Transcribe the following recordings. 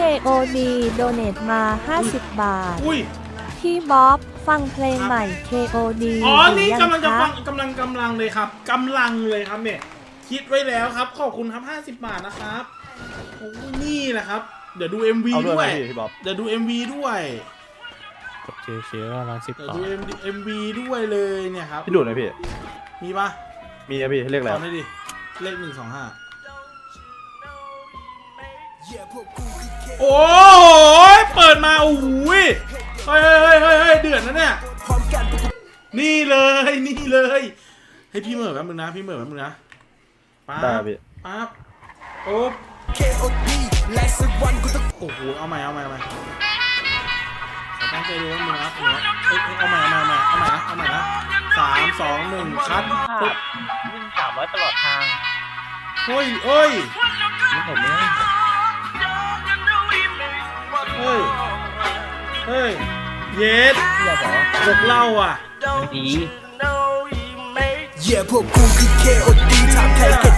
KOD โดเน a มา 50 บาท อุ้ย พี่บ๊อบฟังเพลงใหม่ KOD อ๋อหรืนี่ยังกำลังจะคะฟังกำลังกำลังเลยครับกำลังเลยครับเนี่ยคิดไว้แล้วครับ ขอบคุณครับ 50 บาทนะครับโอ้ยนี่แหละครับ เดี๋ยวดู MV เอาด้ด้ววยยไหมพี่พี่บ๊อบ เดี๋ยวดู MV ด้วยกดชิวๆก็ร้อยสิบเดี๋ยวต่อดู MV MV ด้วยเลยเนี่ยครับ พี่ดูดไหมพี่ มีปะมีนะพี่เรียกอะไรตอนนี้ดิ เลขหนึ่งสองห้า โอ้โหเปิดมาโอ้โหยเฮ้ยเฮ้ยเฮ้ยเฮ้ยเฮ้ยเดือดนะเนี่ยนี่เลยนี่เลยให้พี่เหม่อแป๊บนึงนะพี่เหม่อแป๊บนึงนะป๊าได้บครับพี่ปั๊บโอ๊บ KOD และสักวันกูต้องโอ้โหเอาใหม่เอาใหม่เอาใหม่ขอตั้งใจดูว่ามึงนะเนี่ยเอ้ยเอาใหม่เอาใหม่เอาใหม่เอาใหม่นะเอาใหม่นะสามสองหนึ่งคัดปึ๊บวิ่งสามร้อยตลอดทางเฮ้ยเฮ้ย นี่ผมเนี่ย เย็ดอย่าบอกว่าบกเหล่าอะ ดี เย่พวกกูคือ KOD ถามใครเก็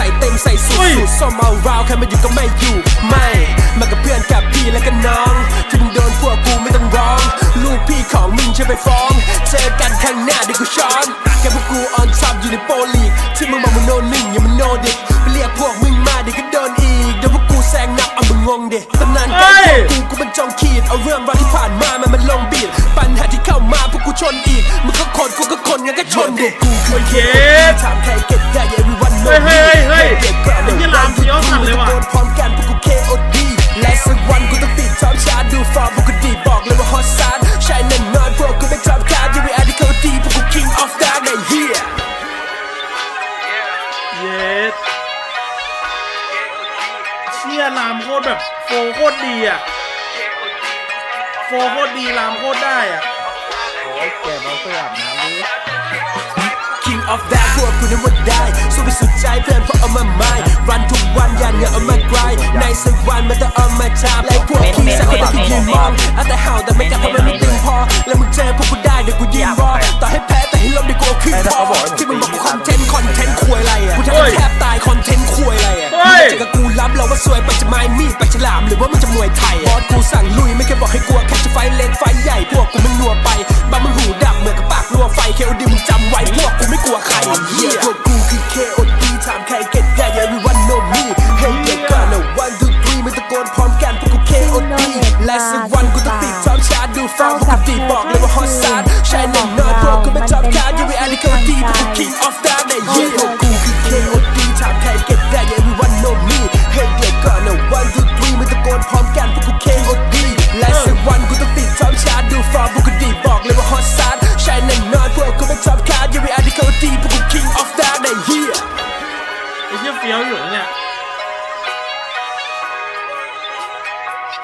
ใส่เต็มใส่สุดสุดส้มเอาราวใครมาอยู่ก็ไม่อยู่ ไม่ มากับเพื่อนกับพี่และก็น้องที่มึงโดนพวกกูไม่ต้องร้อง ลูกพี่ของมึงจะไปฟ้อง เจอกันข้างหน้าเดี๋ยวกูช้อนแกพวกกูออนท็อปอยู่ในโปรลีกที่มึงบอกมึงโนหนึ่งอย่ามึงโนเด็กไปเรียกพวกมึงมาเดี๋ยวก็โดนอีกเดี๋ยวพวกกูแซงนับเอามึงงงเด็กตำนานแกงพวกกูกูเป็นจองขีดเอาเรื่องราวที่ผ่านมามันมันลงบีดปัญหาที่เข้ามาพวกกูชนอีกมึงก็คนกูก็คนงั้นก็ชนเด็กกูคือเย็ดถามใครเก็ต ฮ้ยเฮ้ยเฮ้ยเด็กก็ไอ้เหี้ยลามเฟี้ยวสั่นเลยว่ะตะโกนพร้อมกันพวกกู KOD และสักวันกูต้องติดท็อปชาร์ตดูฟอร์มพวกกูดีบอกเลยว่า hot start ใช่แน่นอนพวกกูไม่ท็อปคาร์ดยังไม่อาร์ติเคิลดีพวกกู king of that ในเฮียเย็ดเชี่ยรามโคตรแบบโฟโคตรดีอะโฟโคตรดีรามโคตรได้อะโอ้ยแกเอาเสื้ออาบน้ำดิ King of that พวกกูนั้นว่าได้สู้ไปสุดใจเพื่อนเพราะเอามาไม่รันทุกวันยันเงาเอามากรายในสักวันมันต้องเอามาทำและพวกพี่สักคนที่ยืนมองเอาแต่เห่าแต่ไม่กล้าเพราะมันไม่ตึงพอ แล้วมึงเจอพวกกูได้เดี๋ยวกูยืนรอต่อให้แพ้แต่ให้ล้มเดี๋ยวกูเอาขึ้นคอที่มึงบอกกูคอนเทนต์คอนเทนต์ควยอะไรอะกูทำแทบตายคอนเทนต์ควยอะไรอะเฮ้ยมึงจะกับกูรับเราว่าสวยไปจะไม้มีดไปฉลามหรือว่ามึงจะมวยไทยบอสกูสั่งลุยไม่เคยบอกให้กลัวแค่จะไฟเล็กไฟใหญ่พวกกูมันนัวไป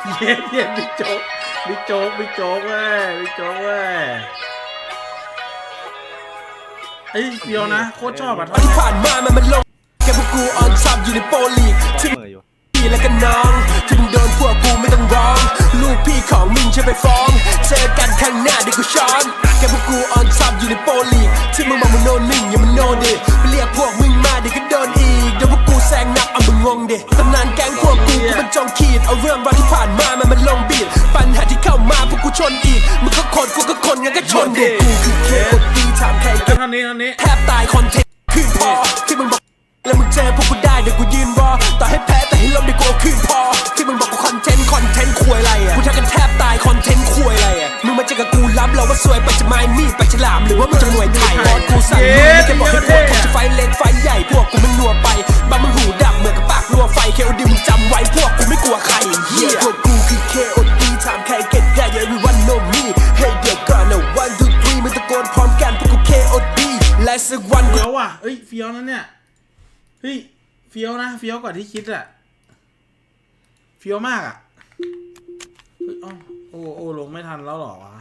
เย็ดเย็ดบิ๊กโจ๊กบิ๊กโจ๊กบิ๊กโจ๊กเว้ยบิ๊กโจ๊กเว้ยไอ้ยเฟี้ยวนะโคตรชอบอะท่อนที่เนี้ยผ่านมามันมันลงแกพวกกูออนท็อปอยู่ในโปรลีกที่มืออยู่พี่และก็น้องที่มึงโดนพวกกูไม่ต้องร้อง ลูกพี่ของมึงจะไปฟ้อง เจอกันข้างหน้าเดี๋ยวกูช้อนแกพวกกูออนท็อปอยู่ในโปรลีกที่มึงบอกมึงโนหนึ่งอย่ามึงโนดิไปเรียกพวกมึงมาเดี๋ยวก็โดนอีกเดี๋ยวพวกกูแซงหนับเอามึงงงดิ นกูก็คนงั้นก็ชนดิกูคือเคโอดีถามใครแล้เก็วบท่อนนี้ท่อนนี้แทบตายคอนเทนต์ขึ้นพอที่มึงบอกแล้วมึงเจอพวกกูได้เดี๋ยวกูยืนรอต่อให้แพ้แต่ให้ล้มเดี๋ยวกูเอาคืนพอที่มึงบอกกูคอนเทนต์คอนเทนต์ควยอะไรอะกูทำกันแทบตายคอนเทนต์ควยอะไรอะมึงมาเจอกับกูรับเราว่าสวยไปจะไม้มีดไปฉลามหรือว่ามึงจะมวยไทยบอสกูสั่งมึง ฟี้ยวนะเนี่ยเฮ้ยเฟี้ยวนะเฟี้ยวกว่าที่คิดอะเฟี้ยวมากอะเฮ้ยอ้าโอ้โอ้ลงไม่ทันแล้วเหรอวะ